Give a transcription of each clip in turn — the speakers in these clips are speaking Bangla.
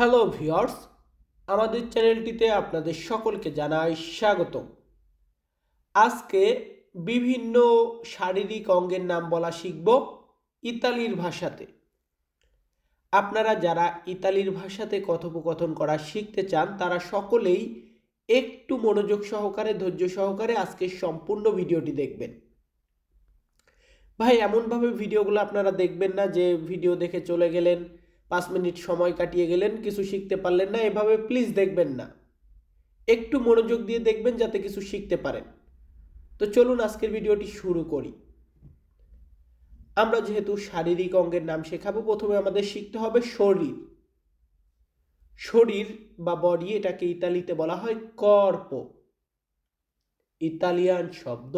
হ্যালো ভিওর্স আমাদের চ্যানেলটিতে আপনাদের সকলকে জানাই স্বাগত আজকে বিভিন্ন শারীরিক অঙ্গের নাম বলা শিখব ইতালির ভাষাতে। আপনারা যারা ইতালির ভাষাতে কথোপকথন করা শিখতে চান, তারা সকলেই একটু মনোযোগ সহকারে, ধৈর্য সহকারে আজকের সম্পূর্ণ ভিডিওটি দেখবেন। ভাই, এমনভাবে ভিডিওগুলো আপনারা দেখবেন না যে ভিডিও দেখে চলে গেলেন পাঁচ মিনিট সময় কাটিয়ে গেলেন, কিছু শিখতে পারলেন না, এভাবে প্লিজ দেখবেন না। একটু মনোযোগ দিয়ে দেখবেন যাতে কিছু শিখতে পারেন। তো চলুন আজকের ভিডিওটি শুরু করি। আমরা যেহেতু শারীরিক অঙ্গের নাম শেখাবো, প্রথমে আমাদের শিখতে হবে শরীর। শরীর বা বডি এটাকে ইতালিতে বলা হয় কর্প। ইতালিয়ান শব্দ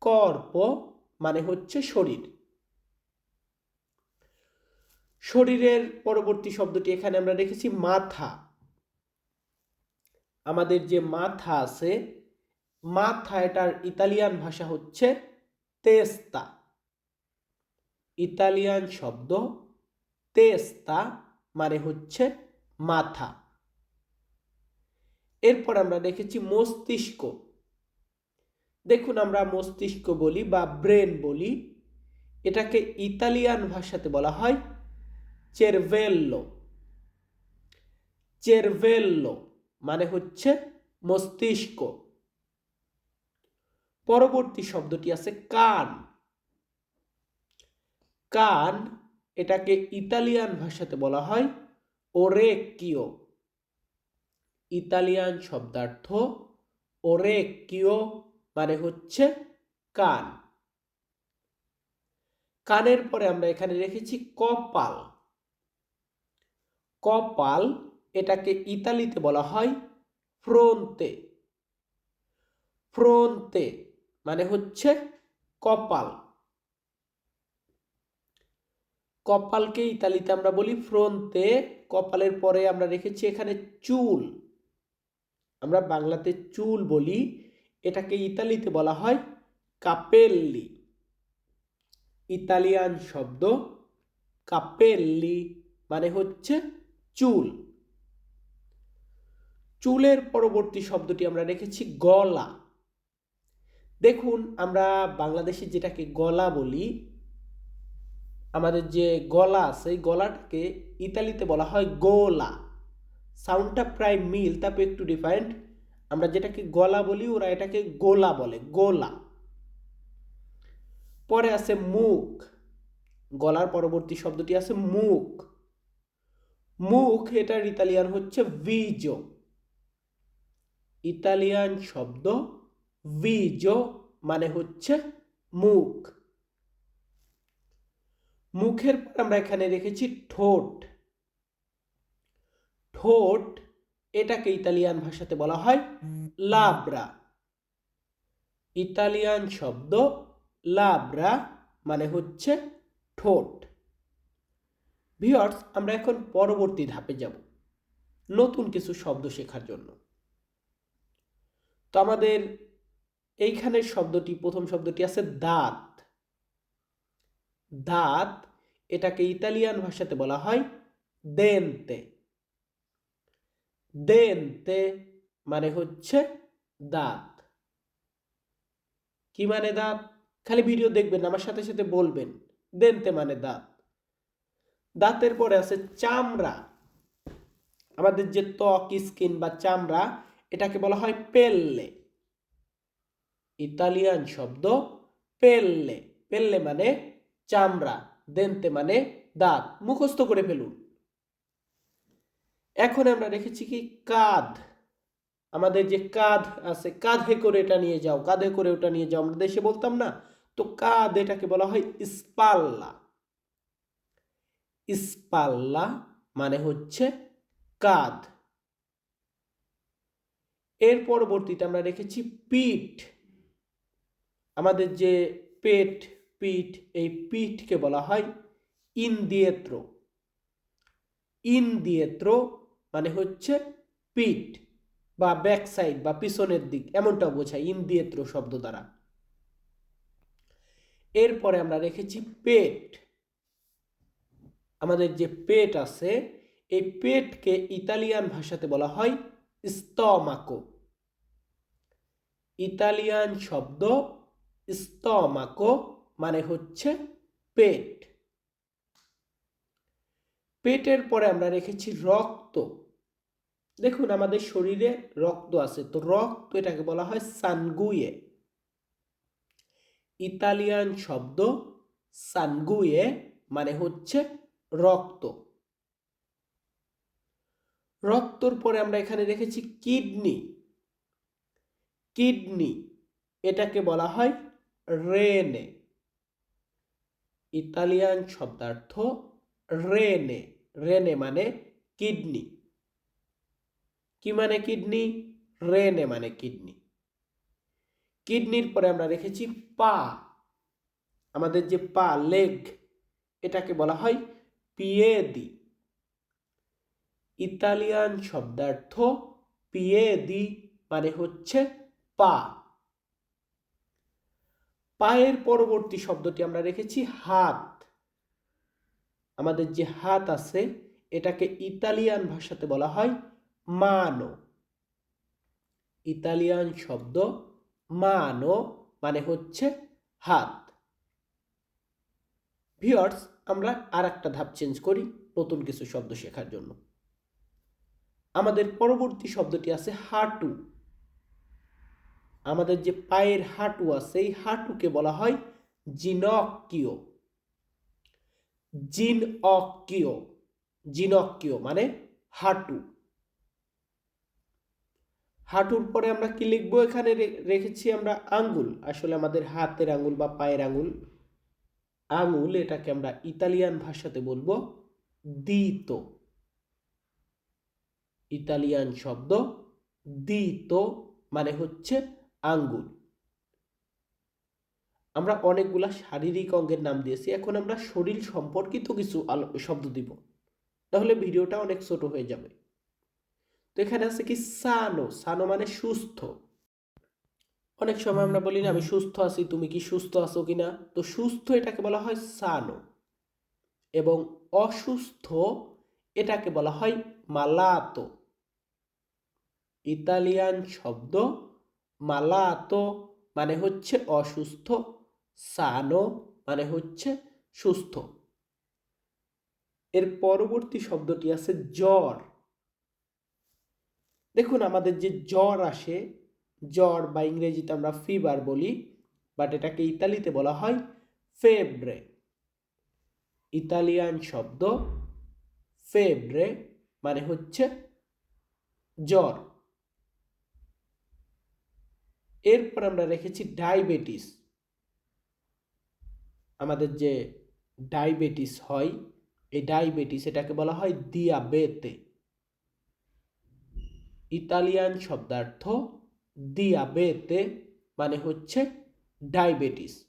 কর্প মানে হচ্ছে শরীর। শরীরের পরবর্তী শব্দটি এখানে আমরা রেখেছি মাথা। আমাদের যে মাথা আছে, মাথা এটার ইতালিয়ান ভাষা হচ্ছে তেস্তা। ইতালিয়ান শব্দ তেস্তা মানে হচ্ছে মাথা। এরপর আমরা দেখেছি মস্তিষ্ক। দেখুন আমরা মস্তিষ্ক বলি বা ব্রেন বলি, এটাকে ইতালিয়ান ভাষাতে বলা হয় চেরভেল্লো চেরভেল্লো মানে হচ্ছে মস্তিষ্ক। পরবর্তী শব্দটি আছে কান। কান এটাকে ইতালিয়ান ভাষাতে বলা হয় ওরেকিও ইতালিয়ান শব্দার্থ ওরেকিও মানে হচ্ছে কান। কানের পরে আমরা এখানে রেখেছি কপাল। কপাল এটাকে ইতালিতে বলা হয় ফ্রন্তে। ফ্রন্তে মানে হচ্ছে কপাল। কপালকে ইতালিতে আমরা বলি ফ্রন্তে, কপালের পরে আমরা রেখেছি এখানে চুল। আমরা বাংলাতে চুল বলি, এটাকে ইতালিতে বলা হয় কাপেল্লি ইতালিয়ান শব্দ কাপেল্লি মানে হচ্ছে চুল। চুলের পরবর্তী শব্দটি আমরা রেখেছি গলা। দেখুন, আমরা বাংলাদেশে যেটাকে গলা বলি, আমাদের যে গলা আছে এই গলাটাকে ইতালিতে বলা হয় গোলা। সাউন্ডটা প্রায় মিল, তারপর একটু ডিফারেন্ট আমরা যেটাকে গলা বলি, ওরা এটাকে গোলা বলে, গোলা। পরে আছে মুখ। গলার পরবর্তী শব্দটি আছে মুখ। মুখ এটার ইতালিয়ান হচ্ছে ভিজো। ইতালিয়ান শব্দ ভিজো মানে হচ্ছে মুখ। মুখের পর আমরা এখানে রেখেছি ঠোঁট। ঠোঁট এটাকে ইতালিয়ান ভাষাতে বলা হয় লাব্রা। ইতালিয়ান শব্দ লাব্রা মানে হচ্ছে ঠোঁট। ভিওর্স আমরা এখন পরবর্তী ধাপে যাব। নতুন কিছু শব্দ শেখার জন্য। তো আমাদের এইখানের শব্দটি, প্রথম শব্দটি আছে দাঁত। দাঁত, এটাকে ইতালিয়ান ভাষাতে বলা হয় দেনতে। দেনতে মানে হচ্ছে দাঁত। কি মানে দাঁত? খালি ভিডিও দেখবেন, আমার সাথে সাথে বলবেন। দেনতে মানে দাঁত। দাঁতের পরে আছে চামড়া। আমাদের যে ত্বক, স্কিন বা চামড়া, এটাকে বলা হয় পেল্লে। ইতালিয়ান শব্দ পেল্লে। পেল্লে মানে চামড়া, দেনতে মানে দাঁত। মুখস্থ করে ফেলুন। এখন আমরা রেখেছি কি কাঁধ। আমাদের যে কাঁধ আছে, কাঁধে করে এটা নিয়ে যাও, কাঁধে করে ওটা নিয়ে যাও। আমরা দেশে বলতাম না? তো কাঁধ এটাকে বলা হয় স্পাল্লা। স্পাল্লা মানে হচ্ছে কাঁধ এর পরবর্তীতে আমরা রেখেছি পিঠ। আমাদের যে পেট, পিঠ, এই পিঠকে বলা হয় ইন্দিয়েত্র ইন্দিয়েত্র মানে হচ্ছে পিঠ বা ব্যাক সাইড বা পিছনের দিক এমনটা বোঝায় ইন্দিয়েত্র শব্দ দ্বারা। এরপরে আমরা রেখেছি পেট। আমাদের যে পেট আছে, এই পেটকে ইতালিয়ান ভাষাতে বলা হয় স্তমাকো। ইতালিয়ান শব্দ স্তমাকো মানে হচ্ছে পেট। পেটের পরে আমরা রেখেছি রক্ত। দেখুন, আমাদের শরীরে রক্ত আছে, তো রক্ত এটাকে বলা হয় সানগুয়ে। ইতালিয়ান শব্দ সানগুয়ে মানে হচ্ছে রক্ত। রক্তর পরে আমরা এখানে রেখেছি কিডনি। কিডনি, এটাকে বলা হয় রেনে। ইতালিয়ান শব্দার্থ রেনে। রেনে মানে কিডনি। কি মানে কিডনি? রেনে মানে কিডনি। কিডনির পরে আমরা রেখেছি পা। আমাদের যে পা, লেগ, এটাকে বলা হয় পিয়েদি। ইতালিয়ান শব্দার্থ পিয়েদি মানে হচ্ছে পা। পায়ের পরবর্তী শব্দটি আমরা রেখেছি হাত। আমাদের যে হাত আছে, এটাকে ইতালিয়ান ভাষাতে বলা হয় মানো। ইতালিয়ান শব্দ মানো মানে হচ্ছে হাত। ভিওর্স আমরা আর একটা ধাপ চেঞ্জ করি নতুন কিছু শব্দ শেখার জন্য। আমাদের পরবর্তী শব্দটি আছে হাঁটু। আমাদের যে পায়ের হাঁটু আছে এই হাঁটুকে বলা হয় জিনকিও জিন অকিও জিনকিও মানে হাঁটু। হাঁটুর পরে আমরা কি লিখব? এখানে রেখেছি আমরা আঙ্গুল। আসলে আমাদের হাতের আঙ্গুল বা পায়ের আঙ্গুল আঙুল এটাকে আমরা ইতালিয়ান ভাষাতে বলব দিত ইতালিয়ান শব্দ দিত মানে হচ্ছে আঙ্গুল। আমরা অনেকগুলা শারীরিক অঙ্গের নাম দিয়েছি, এখন আমরা শরীর সম্পর্কিত কিছু শব্দ দিব। তাহলে ভিডিওটা অনেক ছোট হয়ে যাবে। তো এখানে আছে কি সানো সানো মানে সুস্থ। অনেক সময় আমরা বলি না, আমি সুস্থ আছি, তুমি কি সুস্থ আছো কিনা তো সুস্থ এটাকে বলা হয় সানো এবং অসুস্থ এটাকে বলা হয় মালাতো। ইতালিয়ান শব্দ মালাতো মানে হচ্ছে অসুস্থ, সানো মানে হচ্ছে সুস্থ। এর পরবর্তী শব্দটি আছে জ্বর। দেখুন, আমাদের যে জ্বর আসে জ্বর বা ইংরেজিতে আমরা ফিভার বলি বাট এটাকে ইতালিতে বলা হয় ফেব্রে ইতালিয়ান শব্দ ফেব্রে মানে হচ্ছে জ্বর। এরপর আমরা রেখেছি ডায়াবেটিস আমাদের যে ডায়াবেটিস হয়, এই ডায়াবেটিস এটাকে বলা হয় দিয়াবেতে ইতালিয়ান শব্দার্থ দিয়াবেতে মানে হচ্ছে ডায়াবেটিস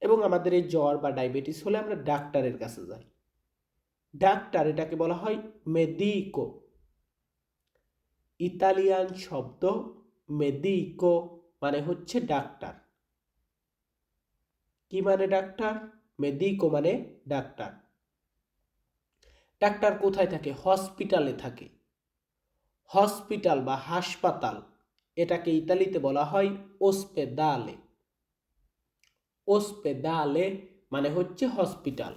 এবং আমাদের এই জ্বর বা ডায়াবেটিস হলে আমরা ডাক্তারের কাছে যাই। ডাক্তার এটাকে বলা হয় মেদিকো ইতালিয়ান শব্দ মেদিকো মানে হচ্ছে ডাক্তার। কি মানে ডাক্তার? মেদিকো মানে ডাক্তার। ডাক্তার কোথায় থাকে? হসপিটালে থাকে। হসপিটাল বা হাসপাতাল। এটাকে ইতালিতে বলা হয় ওসপেদালে ওসপেদালে মানে হচ্ছে হসপিটাল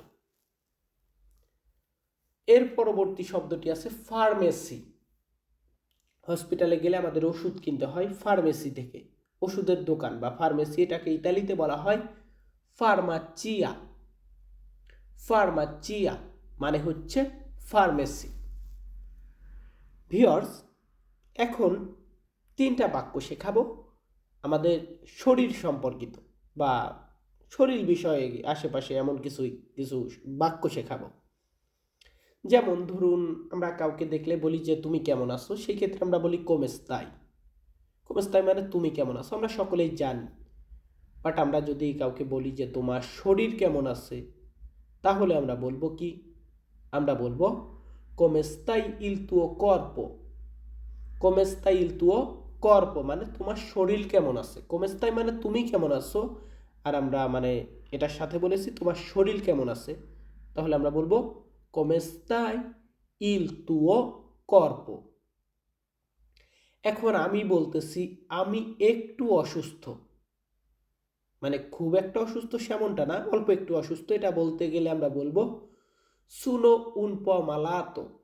এর পরবর্তী শব্দটি আছে ফার্মেসি হসপিটালে গেলে আমাদের ওষুধ কিনতে হয় ফার্মেসি থেকে। ওষুধের দোকান বা ফার্মেসি এটাকে ইতালিতে বলা হয় ফার্মাচিয়া ফার্মাচিয়া মানে হচ্ছে ফার্মেসি ভিওর্স এখন তিনটা বাক্য শেখাবো। আমাদের শরীর সম্পর্কিত বা শরীর বিষয়ে আশেপাশে এমন কিছুই কিছু বাক্য শেখাবো। যেমন ধরুন, আমরা কাউকে দেখলে বলি যে, তুমি কেমন আছো? সেই ক্ষেত্রে আমরা বলি, কোমেস্তাই। কোমেস্তাই মানে তুমি কেমন আছো? আমরা সকলেই জানি। বাট আমরা যদি কাউকে বলি যে, তোমার শরীর কেমন আছে? তাহলে আমরা বলব কি? আমরা বলব, কোমেস্তাই ইল তুও কর্প। কোমেস্তাই ইল তুও কর্প মানে তোমার শরীর কেমন আছে? কোমেস্তাই মানে তুমি কেমন আছো? আর আমরা মানে এটার সাথে বলেছি, তোমার শরীর কেমন আছে? তাহলে আমরা বলব stai ইল তুও কর্প এখন আমি বলতেছি, আমি একটু অসুস্থ। মানে খুব একটা অসুস্থ সেমনটা না, অল্প একটু অসুস্থ, এটা বলতে গেলে আমরা বলব, সুনো উনপ মালাতো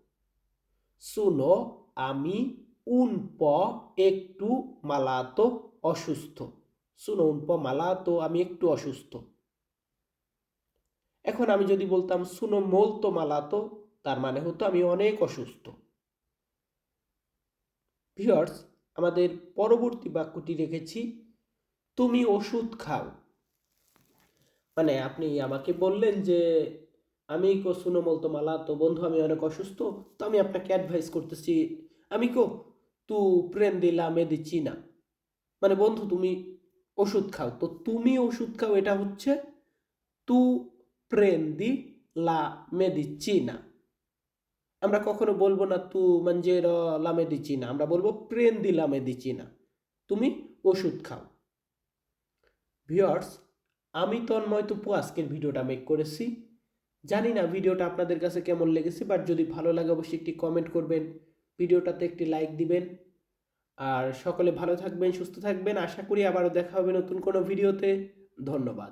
সুনো আমি উন প একটু মালাতো অসুস্থ। শুনো উন প মালাতো, আমি একটু অসুস্থ। এখন আমি যদি বলতাম সুনো মোলতো মালাতো তার মানে হতো আমি অনেক অসুস্থ। ভিওর্স আমাদের পরবর্তী বাক্যটি রেখেছি, তুমি ওষুধ খাও। মানে আপনি আমাকে বললেন যে, আমি কো, শুনো বলতো মালা তো বন্ধু, আমি অনেক অসুস্থ, তো আমি আপনাকে অ্যাডভাইস করতেছি, আমি কো তু দিলা মেডিচিনা মানে বন্ধু, তুমি ওষুধ খাও। তো তুমি ওষুধ খাও, এটা হচ্ছে তু প্রেন্দি লা মেডিচিনা আমরা কখনো বলব না তু মঞ্জের দিচ্ছি না আমরা বলব প্রেন্দি দিচ্ছি না তুমি ওষুধ খাও। ভিওর্স আমি তন্ময় তুপু, আজকের ভিডিওটা মেক করেছি। জানি না ভিডিওটা আপনাদের কাছে কেমন লেগেছে বাট যদি ভালো লাগে, অবশ্যই একটি কমেন্ট করবেন। ভিডিওটাতে একটি লাইক দিবেন। আর সকলে ভালো থাকবেন, সুস্থ থাকবেন। আশা করি আবারও দেখা হবে নতুন কোনো ভিডিওতে। ধন্যবাদ।